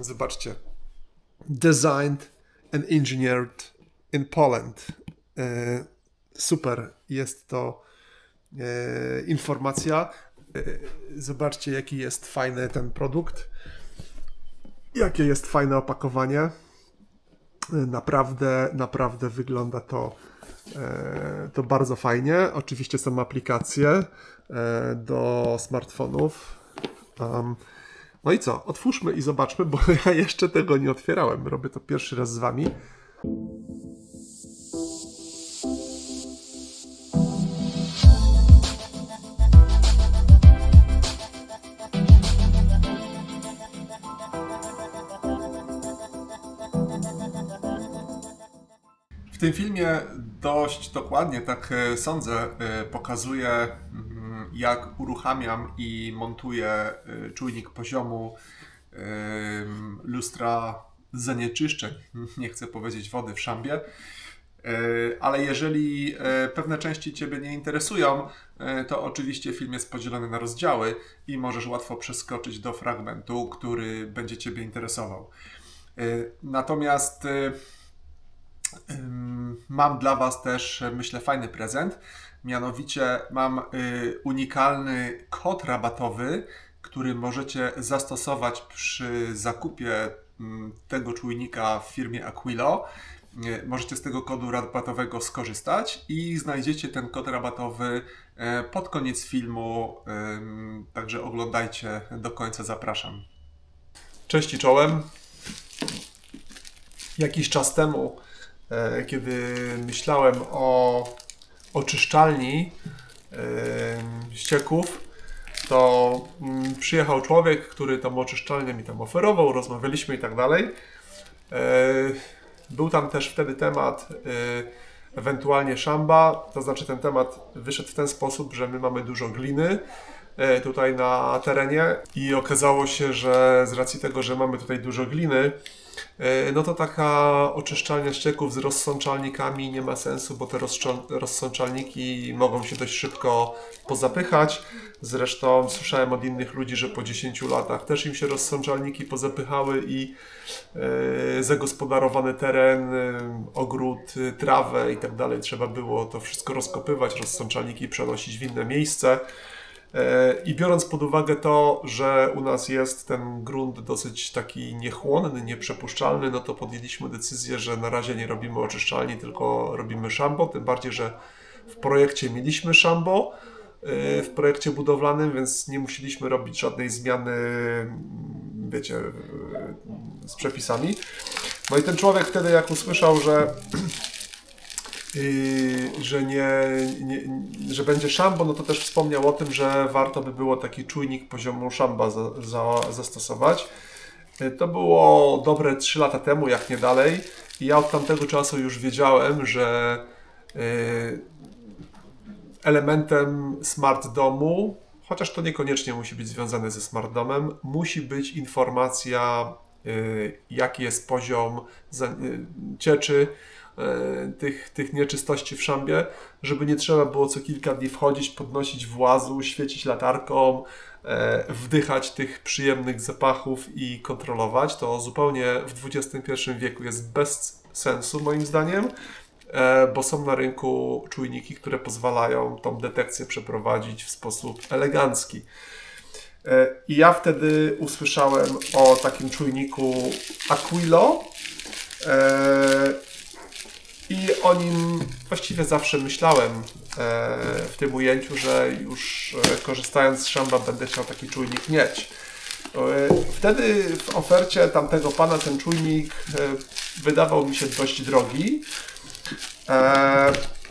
Zobaczcie. Designed and engineered in Poland. E, super. Jest to e, informacja. E, zobaczcie, jaki jest fajny ten produkt. Jakie jest fajne opakowanie. E, Naprawdę, naprawdę wygląda to, e, to bardzo fajnie. Oczywiście są aplikacje e, do smartfonów. Um, no i co? Otwórzmy i zobaczmy, bo ja jeszcze tego nie otwierałem. Robię to pierwszy raz z wami. W tym filmie dość dokładnie, tak e, sądzę, e, pokazuję, mm, jak uruchamiam i montuję e, czujnik poziomu lustra zanieczyszczeń, nie chcę powiedzieć wody w szambie. E, Ale jeżeli e, pewne części Ciebie nie interesują, to oczywiście film jest podzielony na rozdziały i możesz łatwo przeskoczyć do fragmentu, który będzie Ciebie interesował. Natomiast Mam dla Was też, myślę, fajny prezent. Mianowicie mam y, unikalny kod rabatowy, który możecie zastosować przy zakupie mm, tego czujnika w firmie Aquilo. Y, Możecie z tego kodu rabatowego skorzystać i znajdziecie ten kod rabatowy e, pod koniec filmu. Także oglądajcie do końca, zapraszam. Cześć i czołem. Jakiś czas temu e, kiedy myślałem o oczyszczalni ścieków, to mm, przyjechał człowiek, który tą oczyszczalnię mi tam oferował, rozmawialiśmy i tak dalej. E, Był tam też wtedy temat e, ewentualnie szamba, to znaczy ten temat wyszedł w ten sposób, że my mamy dużo gliny tutaj na terenie i okazało się, że z racji tego, że mamy tutaj dużo gliny, E, no to taka oczyszczalnia ścieków z rozsączalnikami nie ma sensu, bo te rozsączalniki mogą się dość szybko pozapychać. Zresztą słyszałem od innych ludzi, że po 10 latach też im się rozsączalniki pozapychały i e, zagospodarowany teren, e, ogród, e, trawę i tak dalej trzeba było to wszystko rozkopywać, rozsączalniki przenosić w inne miejsce. E, I biorąc pod uwagę to, że u nas jest ten grunt dosyć taki niechłonny, nieprzepuszczalny, no to podjęliśmy decyzję, że na razie nie robimy oczyszczalni, tylko robimy szambo. Tym bardziej, że w projekcie mieliśmy szambo e, w projekcie budowlanym, więc nie musieliśmy robić żadnej zmiany, wiecie, z przepisami. No i ten człowiek wtedy, jak usłyszał, że że nie, nie, że będzie szambo, no to też wspomniał o tym, że warto by było taki czujnik poziomu szamba za, za, zastosować. Yy, To było dobre 3 lata temu, jak nie dalej. I ja od tamtego czasu już wiedziałem, że yy, elementem smart domu, chociaż to niekoniecznie musi być związane ze smart domem, musi być informacja, yy, jaki jest poziom cieczy, tych, tych nieczystości w szambie, żeby nie trzeba było co kilka dni wchodzić, podnosić włazu, świecić latarką, e, wdychać tych przyjemnych zapachów i kontrolować. To zupełnie w XXI wieku jest bez sensu moim zdaniem, e, bo są na rynku czujniki, które pozwalają tą detekcję przeprowadzić w sposób elegancki. E, I ja wtedy usłyszałem o takim czujniku Aquilo. I o nim właściwie zawsze myślałem e, w tym ujęciu, że już e, korzystając z szamba będę chciał taki czujnik mieć. E, Wtedy w ofercie tamtego pana ten czujnik wydawał mi się dość drogi.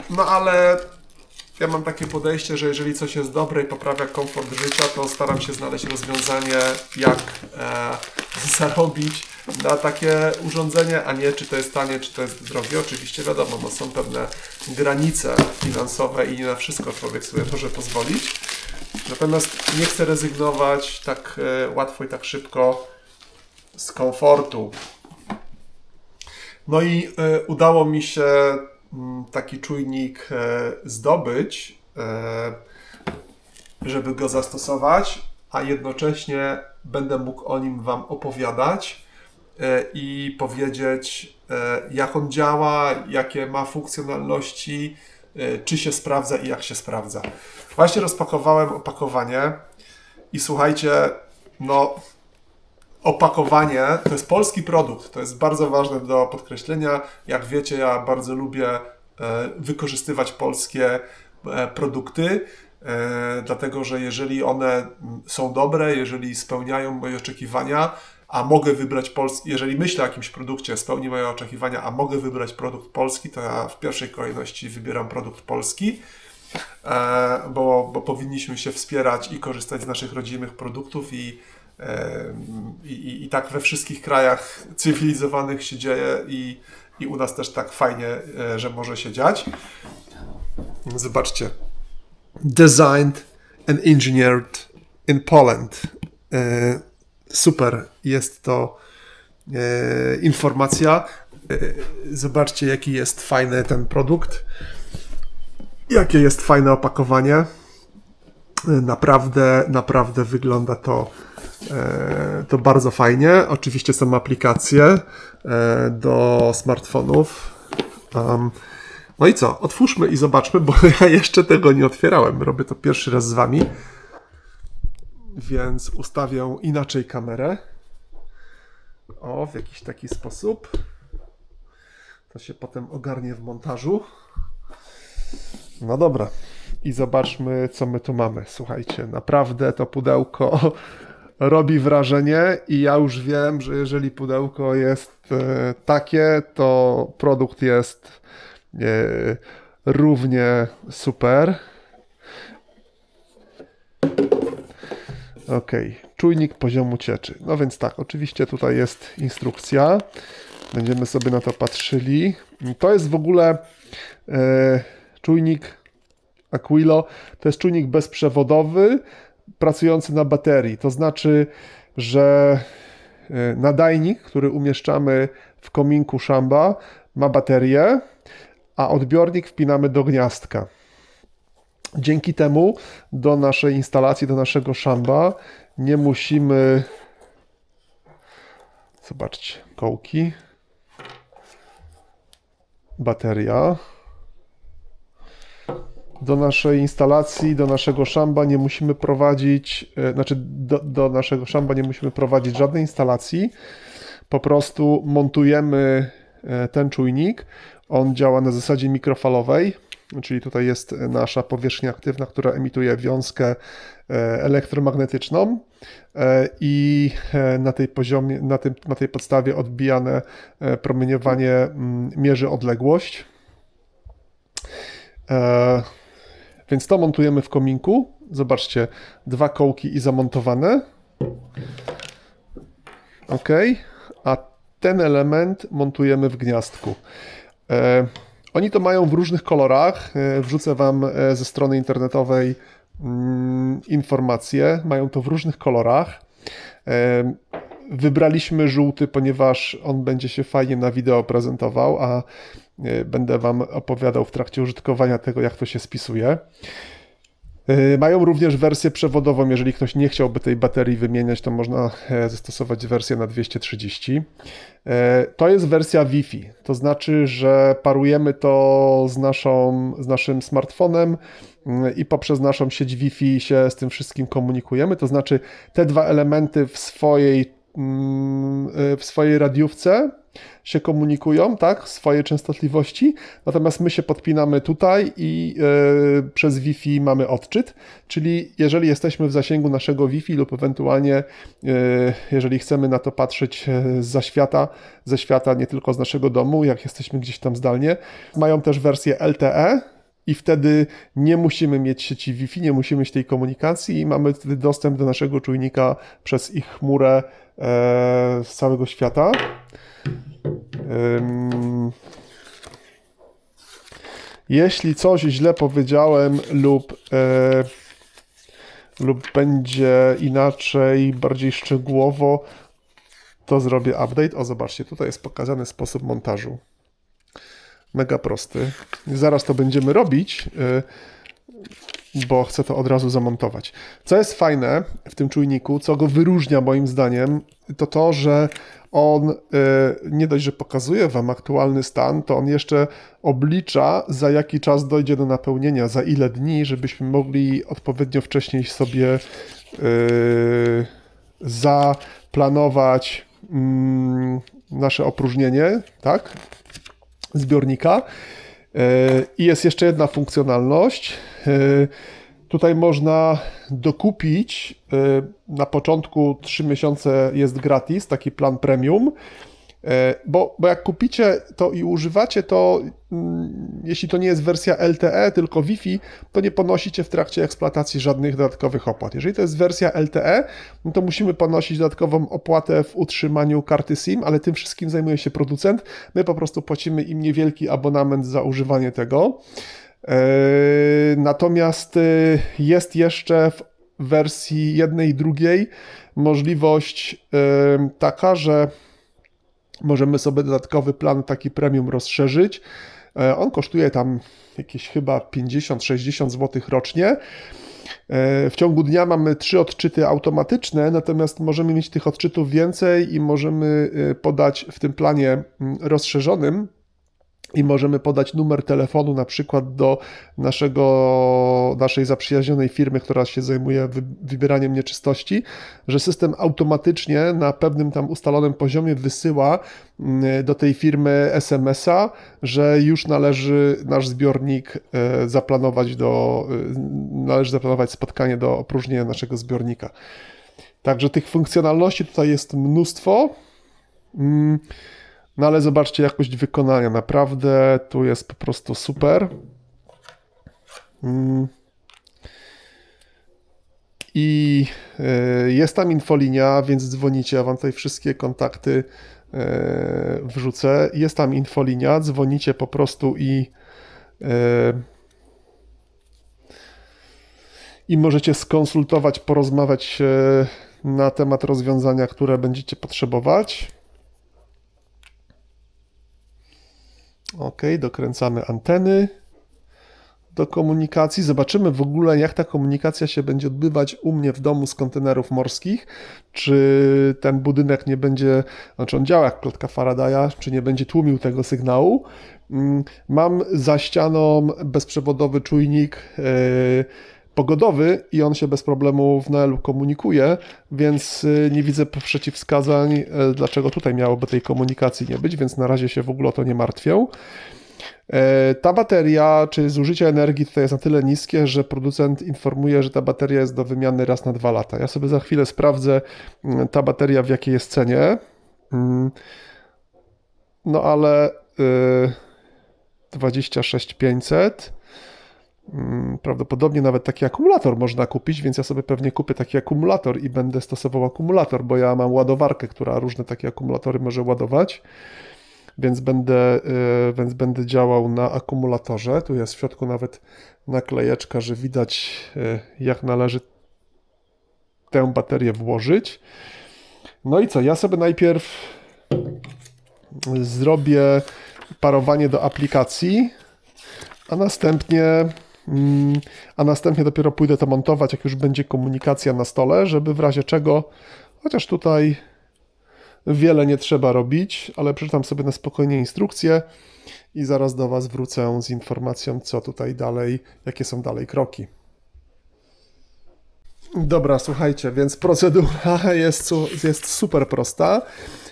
No ale ja mam takie podejście, że jeżeli coś jest dobre i poprawia komfort życia, to staram się znaleźć rozwiązanie, jak e, zarobić na takie urządzenie, a nie czy to jest tanie, czy to jest drogie. Oczywiście wiadomo, no są pewne granice finansowe i nie na wszystko człowiek sobie może pozwolić. Natomiast nie chcę rezygnować tak e, łatwo i tak szybko z komfortu. No i e, udało mi się taki czujnik e, zdobyć, e, żeby go zastosować, a jednocześnie będę mógł o nim Wam opowiadać. e, i powiedzieć, jak on działa, jakie ma funkcjonalności, czy się sprawdza i jak się sprawdza. Właśnie rozpakowałem opakowanie i słuchajcie, no opakowanie to jest polski produkt. To jest bardzo ważne do podkreślenia. Jak wiecie, ja bardzo lubię e, wykorzystywać polskie e, produkty, e, dlatego że jeżeli one mm, są dobre, jeżeli spełniają moje oczekiwania, a mogę wybrać polski, jeżeli myślę o jakimś produkcie, spełni moje oczekiwania, a mogę wybrać produkt polski, to ja w pierwszej kolejności wybieram produkt polski. Bo, bo powinniśmy się wspierać i korzystać z naszych rodzimych produktów i, i, i, i tak we wszystkich krajach cywilizowanych się dzieje i, i u nas też tak fajnie, e, że może się dziać. Zobaczcie. Designed and engineered in Poland. Super jest to informacja. Zobaczcie, jaki jest fajny ten produkt. Jakie jest fajne opakowanie. Naprawdę, naprawdę wygląda to, e, to bardzo fajnie. Oczywiście są aplikacje e, do smartfonów. No i co? Otwórzmy i zobaczmy, bo ja jeszcze tego nie otwierałem. Robię to pierwszy raz z Wami. Więc ustawię inaczej kamerę. O, w jakiś taki sposób. To się potem ogarnie w montażu. No dobra. I zobaczmy, co my tu mamy. Słuchajcie, naprawdę to pudełko robi wrażenie i ja już wiem, że jeżeli pudełko jest e, takie, to produkt jest e, równie super. Ok, czujnik poziomu cieczy. No więc tak, oczywiście tutaj jest instrukcja. Będziemy sobie na to patrzyli. To jest w ogóle e, czujnik Aquilo to jest czujnik bezprzewodowy pracujący na baterii. To znaczy, że e, nadajnik, który umieszczamy w kominku szamba, ma baterię, a odbiornik wpinamy do gniazdka. Dzięki temu do naszej instalacji, do naszego szamba nie musimy. Zobaczcie, kołki, bateria do naszej instalacji, do naszego szamba nie musimy prowadzić, e, znaczy do, do naszego szamba nie musimy prowadzić żadnej instalacji. Po prostu montujemy e, ten czujnik. On działa na zasadzie mikrofalowej, czyli tutaj jest nasza powierzchnia aktywna, która emituje wiązkę e, elektromagnetyczną i na tej poziomie, na, tym, na tej podstawie odbijane promieniowanie mm, mierzy odległość. Więc to montujemy w kominku. Zobaczcie, dwa kołki i zamontowane. OK. A ten element montujemy w gniazdku. E, oni to mają w różnych kolorach. E, wrzucę Wam e, ze strony internetowej mm, informacje. Mają to w różnych kolorach. Wybraliśmy żółty, ponieważ on będzie się fajnie na wideo prezentował, a będę Wam opowiadał w trakcie użytkowania tego, jak to się spisuje. E, mają również wersję przewodową. Jeżeli ktoś nie chciałby tej baterii wymieniać, to można e, zastosować wersję na 230. To jest wersja Wi-Fi, to znaczy, że parujemy to z, naszą, z naszym smartfonem mm, i poprzez naszą sieć Wi-Fi się z tym wszystkim komunikujemy. To znaczy, te dwa elementy w swojej, mm, w swojej radiówce się komunikują, tak, swoje częstotliwości, natomiast my się podpinamy tutaj i yy, przez Wi-Fi mamy odczyt, czyli jeżeli jesteśmy w zasięgu naszego Wi-Fi lub ewentualnie yy, jeżeli chcemy na to patrzeć e, za świata, ze świata nie tylko z naszego domu, jak jesteśmy gdzieś tam zdalnie, mają też wersję LTE, i wtedy nie musimy mieć sieci Wi-Fi, nie musimy mieć tej komunikacji i mamy wtedy dostęp do naszego czujnika przez ich chmurę e, z całego świata. Jeśli coś źle powiedziałem lub, e, lub będzie inaczej, bardziej szczegółowo, to zrobię update. O, zobaczcie, tutaj jest pokazany sposób montażu. Mega prosty. Zaraz to będziemy robić. E, bo chcę to od razu zamontować. Co jest fajne w tym czujniku, co go wyróżnia moim zdaniem, to to, że on y, nie dość, że pokazuje Wam aktualny stan, to on jeszcze oblicza, za jaki czas dojdzie do napełnienia, za ile dni, żebyśmy mogli odpowiednio wcześniej sobie y, zaplanować mm, nasze opróżnienie, tak? Zbiornika. Y, I jest jeszcze jedna funkcjonalność. Y, Tutaj można dokupić. y, Na początku 3 miesiące jest gratis, taki plan premium. E, Bo, bo jak kupicie to i używacie to, mm, jeśli to nie jest wersja LTE, tylko Wi-Fi, to nie ponosicie w trakcie eksploatacji żadnych dodatkowych opłat. Jeżeli to jest wersja LTE, no to musimy ponosić dodatkową opłatę w utrzymaniu karty SIM, ale tym wszystkim zajmuje się producent. My po prostu płacimy im niewielki abonament za używanie tego. E, Natomiast e, jest jeszcze w wersji jednej i drugiej możliwość taka, że możemy sobie dodatkowy plan taki premium rozszerzyć. E, On kosztuje tam jakieś chyba 50-60 zł rocznie. E, W ciągu dnia mamy trzy odczyty automatyczne, natomiast możemy mieć tych odczytów więcej i możemy e, podać w tym planie mm, rozszerzonym i możemy podać numer telefonu na przykład do naszego, naszej zaprzyjaźnionej firmy, która się zajmuje wy, wybieraniem nieczystości, że system automatycznie na pewnym tam ustalonym poziomie wysyła mm, do tej firmy SMS-a, że już należy nasz zbiornik e, zaplanować do, e, należy zaplanować spotkanie do opróżnienia naszego zbiornika. Także tych funkcjonalności tutaj jest mnóstwo. No ale zobaczcie jakość wykonania. Naprawdę tu jest po prostu super. Mm. I e, jest tam infolinia, więc dzwonicie. Ja wam tutaj wszystkie kontakty e, wrzucę. Jest tam infolinia, dzwonicie po prostu i e, i możecie skonsultować, porozmawiać na temat rozwiązania, które będziecie potrzebować. Ok, dokręcamy anteny do komunikacji. Zobaczymy w ogóle, jak ta komunikacja się będzie odbywać u mnie w domu z kontenerów morskich. Czy ten budynek nie będzie, znaczy on działa jak klotka Faradaya, czy nie będzie tłumił tego sygnału. Mm, Mam za ścianą bezprzewodowy czujnik. Yy, pogodowy i on się bez problemu w Noelu komunikuje, więc y, nie widzę przeciwwskazań, y, dlaczego tutaj miałoby tej komunikacji nie być, więc na razie się w ogóle o to nie martwię. E, Ta bateria, czy zużycie energii tutaj jest na tyle niskie, że producent informuje, że ta bateria jest do wymiany raz na dwa lata. Ja sobie za chwilę sprawdzę mm, ta bateria w jakiej jest cenie. Mm, No ale y, 26500 Mm, Prawdopodobnie nawet taki akumulator można kupić, więc ja sobie pewnie kupię taki akumulator i będę stosował akumulator, bo ja mam ładowarkę, która różne takie akumulatory może ładować, więc będę, y, więc będę działał na akumulatorze. Tu jest w środku nawet naklejeczka, że widać y, jak należy tę baterię włożyć. No i co? Ja sobie najpierw zrobię parowanie do aplikacji, a następnie Mm, a następnie dopiero pójdę to montować, jak już będzie komunikacja na stole, żeby w razie czego, chociaż tutaj wiele nie trzeba robić, ale przeczytam sobie na spokojnie instrukcję i zaraz do Was wrócę z informacją, co tutaj dalej, jakie są dalej kroki. Dobra, słuchajcie, więc procedura jest, jest super prosta.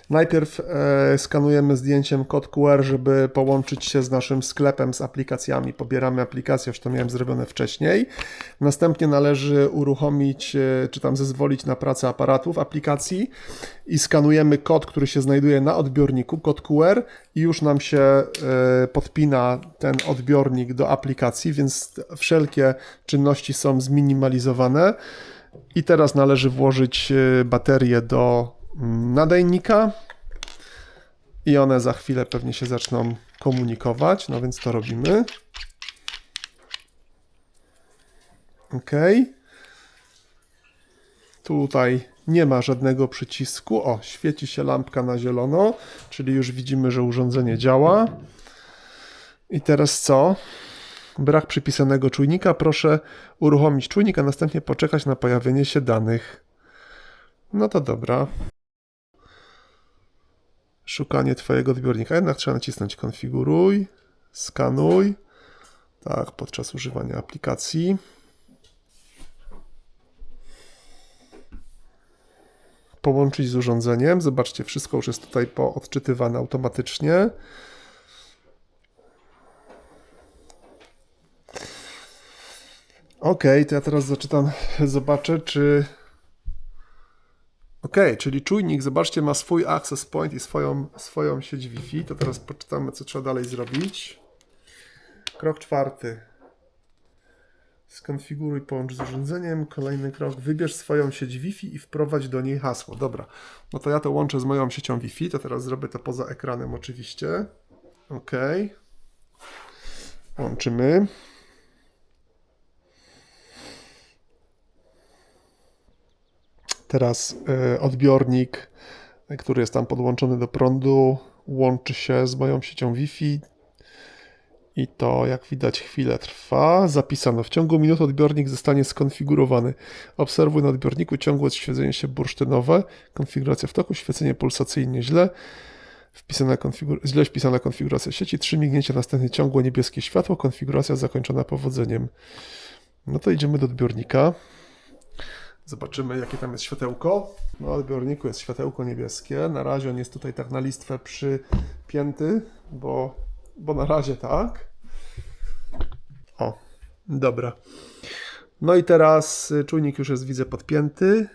Najpierw e, skanujemy zdjęciem kod QR, żeby połączyć się z naszym sklepem z aplikacjami. Pobieramy aplikację, już to miałem zrobione wcześniej. Następnie należy uruchomić, e, czy tam zezwolić na pracę aparatu w aplikacji i skanujemy kod, który się znajduje na odbiorniku, kod QR i już nam się e, podpina ten odbiornik do aplikacji, więc wszelkie czynności są zminimalizowane. I teraz należy włożyć baterię do nadajnika i one za chwilę pewnie się zaczną komunikować, no więc to robimy. OK. Tutaj nie ma żadnego przycisku. O, świeci się lampka na zielono, czyli już widzimy, że urządzenie działa. I teraz co? Brak przypisanego czujnika. Proszę uruchomić czujnik, a następnie poczekać na pojawienie się danych. No to dobra. Szukanie Twojego odbiornika. Jednak trzeba nacisnąć konfiguruj, skanuj. Tak, podczas używania aplikacji. Połączyć z urządzeniem. Zobaczcie, wszystko już jest tutaj poodczytywane automatycznie. Ok, to ja teraz zaczytam, zobaczę, czy. Ok, czyli czujnik, zobaczcie, ma swój access point i swoją, swoją sieć Wi-Fi. To teraz poczytamy, co trzeba dalej zrobić. Krok czwarty. Skonfiguruj połącz z urządzeniem. Kolejny krok. Wybierz swoją sieć Wi-Fi i wprowadź do niej hasło. Dobra, no to ja to łączę z moją siecią Wi-Fi. To teraz zrobię to poza ekranem, oczywiście. Ok. Łączymy. Teraz e, odbiornik, który jest tam podłączony do prądu, łączy się z moją siecią Wi-Fi. I to, jak widać, chwilę trwa. Zapisano. W ciągu minut odbiornik zostanie skonfigurowany. Obserwuj na odbiorniku ciągłe świecenie się bursztynowe. Konfiguracja w toku, świecenie pulsacyjnie źle. Wpisana konfigur- źle wpisana konfiguracja sieci. Trzy mignięcia, następnie ciągłe niebieskie światło. Konfiguracja zakończona powodzeniem. No to idziemy do odbiornika. Zobaczymy, jakie tam jest światełko. Na odbiorniku jest światełko niebieskie. Na razie on jest tutaj tak na listwę przypięty, bo, bo na razie tak. O, dobra. No i teraz y, czujnik już jest, widzę, podpięty.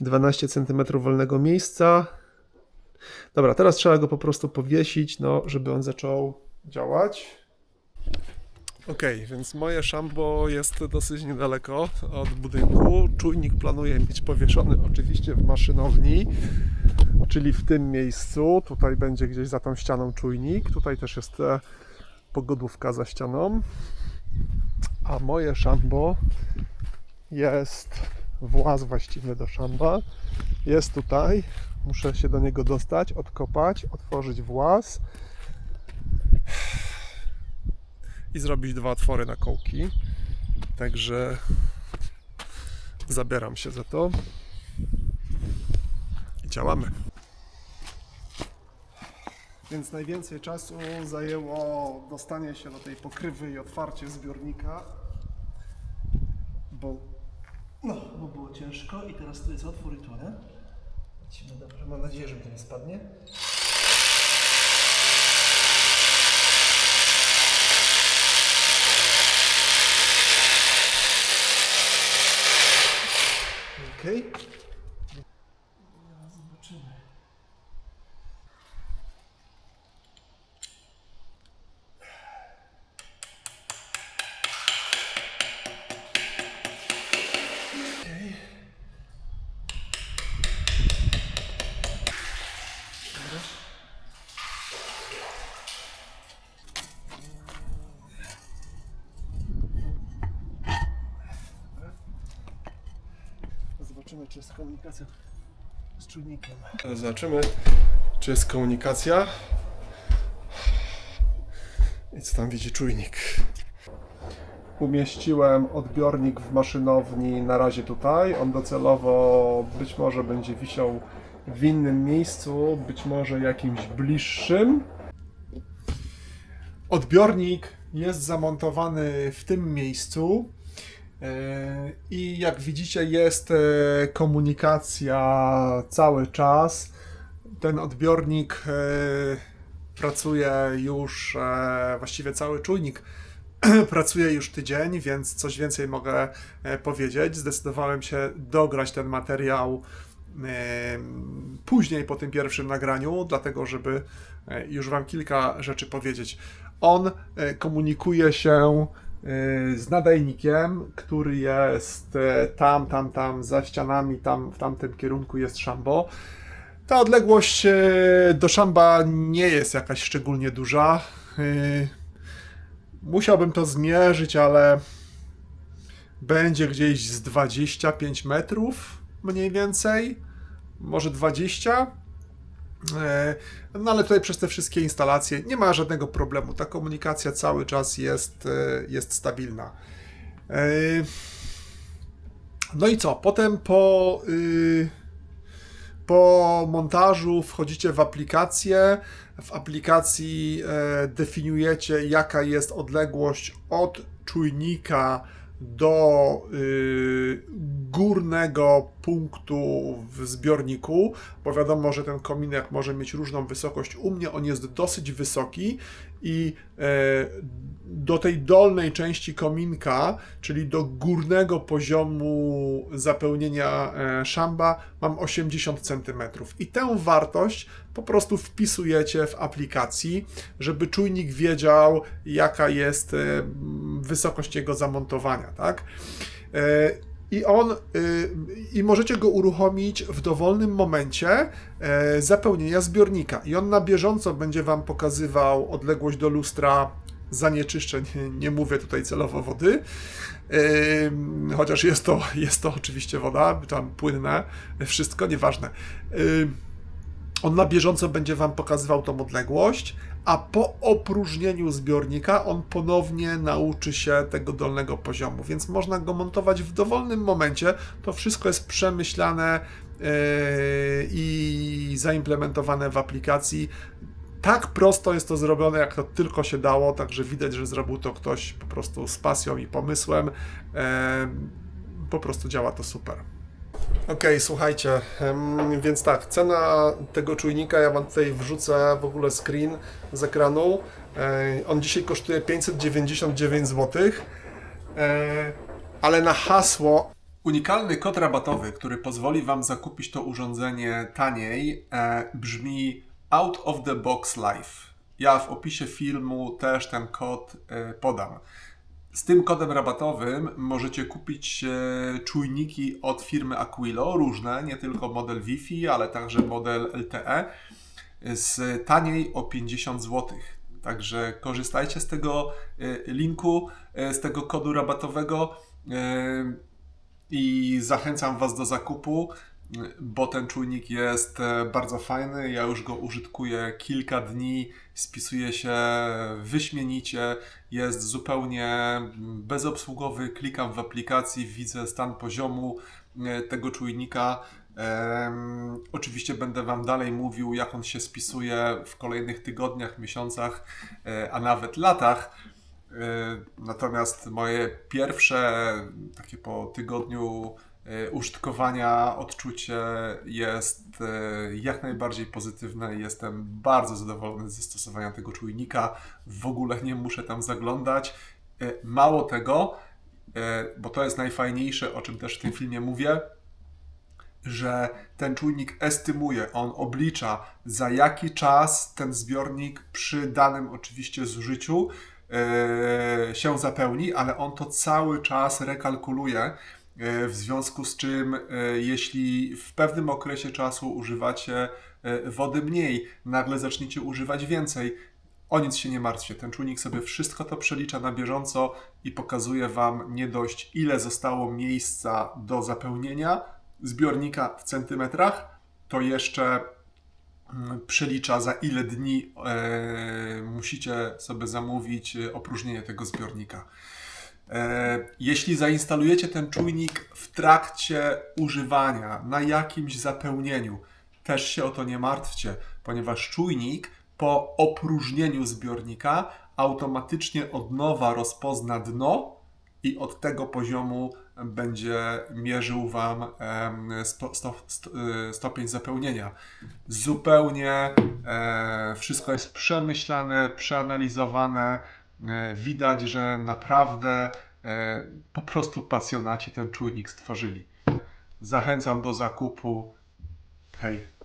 12 cm wolnego miejsca. Dobra, teraz trzeba go po prostu powiesić, no, żeby on zaczął działać. Ok, więc moje szambo jest dosyć niedaleko od budynku. Czujnik planuję mieć powieszony oczywiście w maszynowni, czyli w tym miejscu. Tutaj będzie gdzieś za tą ścianą czujnik. Tutaj też jest e, pogodówka za ścianą. A moje szambo jest właz właściwy do szamba. Jest tutaj. Muszę się do niego dostać, odkopać, otworzyć właz i zrobić dwa otwory na kołki. Także zabieram się za to i działamy. Więc najwięcej czasu zajęło dostanie się do tej pokrywy i otwarcie zbiornika, bo No, bo było ciężko i teraz tu jest otwór i tu, nie? Mam nadzieję, że mi to nie spadnie. Okej. Zobaczymy. Okej. Dobra. Zobaczymy, czy jest komunikacja z czujnikiem. Zobaczymy, czy jest komunikacja. I co tam widzi czujnik. Umieściłem odbiornik w maszynowni na razie tutaj. On docelowo być może będzie wisiał w innym miejscu, być może jakimś bliższym. Odbiornik jest zamontowany w tym miejscu. I jak widzicie, jest e, komunikacja cały czas. Ten odbiornik e, pracuje już, e, właściwie cały czujnik pracuje już tydzień, więc coś więcej mogę powiedzieć. Zdecydowałem się dograć ten materiał później po tym pierwszym nagraniu, dlatego żeby już Wam kilka rzeczy powiedzieć. On komunikuje się z nadajnikiem, który jest e, tam, tam, tam za ścianami, tam w tamtym kierunku jest szambo. Ta odległość e, do szamba nie jest jakaś szczególnie duża. Musiałbym to zmierzyć, ale będzie gdzieś z 25 metrów mniej więcej, może 20. E, No ale tutaj przez te wszystkie instalacje nie ma żadnego problemu. Ta komunikacja cały czas jest, e, jest stabilna. E, No i co? Potem po, y, po montażu wchodzicie w aplikację. W aplikacji definiujecie, jaka jest odległość od czujnika do y, górnego punktu w zbiorniku, bo wiadomo, że ten kominek może mieć różną wysokość. U mnie on jest dosyć wysoki i e, do tej dolnej części kominka, czyli do górnego poziomu zapełnienia e, szamba, mam 80 cm. I tę wartość po prostu wpisujecie w aplikacji, żeby czujnik wiedział, jaka jest e, wysokość jego zamontowania, tak? E, I on, y, i możecie go uruchomić w dowolnym momencie e, zapełnienia zbiornika. I on na bieżąco będzie Wam pokazywał odległość do lustra zanieczyszczeń. Nie mówię tutaj celowo wody, Ym, chociaż jest to, jest to oczywiście woda, tam płynne, wszystko, nieważne. Ym, on na bieżąco będzie Wam pokazywał tą odległość, a po opróżnieniu zbiornika on ponownie nauczy się tego dolnego poziomu, więc można go montować w dowolnym momencie. To wszystko jest przemyślane yy, i zaimplementowane w aplikacji. Tak prosto jest to zrobione, jak to tylko się dało, także widać, że zrobił to ktoś po prostu z pasją i pomysłem. Yy, po prostu działa to super. Okej, słuchajcie, em, więc tak, cena tego czujnika, ja Wam tutaj wrzucę w ogóle screen z ekranu. E, On dzisiaj kosztuje 599 zł, E, ale na hasło Unikalny kod rabatowy, który pozwoli Wam zakupić to urządzenie taniej, e, brzmi Out of the Box Life. Ja w opisie filmu też ten kod podam. Z tym kodem rabatowym możecie kupić e, czujniki od firmy Aquilo, różne, nie tylko model Wi-Fi, ale także model LTE, z taniej o 50 zł. Także korzystajcie z tego e, linku, e, z tego kodu rabatowego. i zachęcam Was do zakupu, bo ten czujnik jest e, bardzo fajny. Ja już go użytkuję kilka dni, spisuje się wyśmienicie, jest zupełnie bezobsługowy. Klikam w aplikacji, widzę stan poziomu e, tego czujnika. Oczywiście będę Wam dalej mówił, jak on się spisuje w kolejnych tygodniach, miesiącach, e, a nawet latach. Natomiast moje pierwsze, takie po tygodniu użytkowania odczucie jest e, jak najbardziej pozytywne. Jestem bardzo zadowolony ze stosowania tego czujnika. W ogóle nie muszę tam zaglądać. E, Mało tego, e, bo to jest najfajniejsze, o czym też w tym filmie mówię, że ten czujnik estymuje, on oblicza za jaki czas ten zbiornik przy danym oczywiście zużyciu e, się zapełni, ale on to cały czas rekalkuluje. E, W związku z czym, e, jeśli w pewnym okresie czasu używacie e, wody mniej, nagle zaczniecie używać więcej, o nic się nie martwcie. Ten czujnik sobie wszystko to przelicza na bieżąco i pokazuje Wam nie dość, ile zostało miejsca do zapełnienia zbiornika w centymetrach, to jeszcze mm, przelicza za ile dni musicie sobie zamówić opróżnienie tego zbiornika. E, Jeśli zainstalujecie ten czujnik w trakcie używania, na jakimś zapełnieniu, też się o to nie martwcie, ponieważ czujnik po opróżnieniu zbiornika automatycznie od nowa rozpozna dno i od tego poziomu będzie mierzył Wam y, stopień zapełnienia. Zupełnie e, wszystko jest przemyślane, przeanalizowane. E, widać, że naprawdę e, po prostu pasjonaci ten czujnik stworzyli. Zachęcam do zakupu. Hej.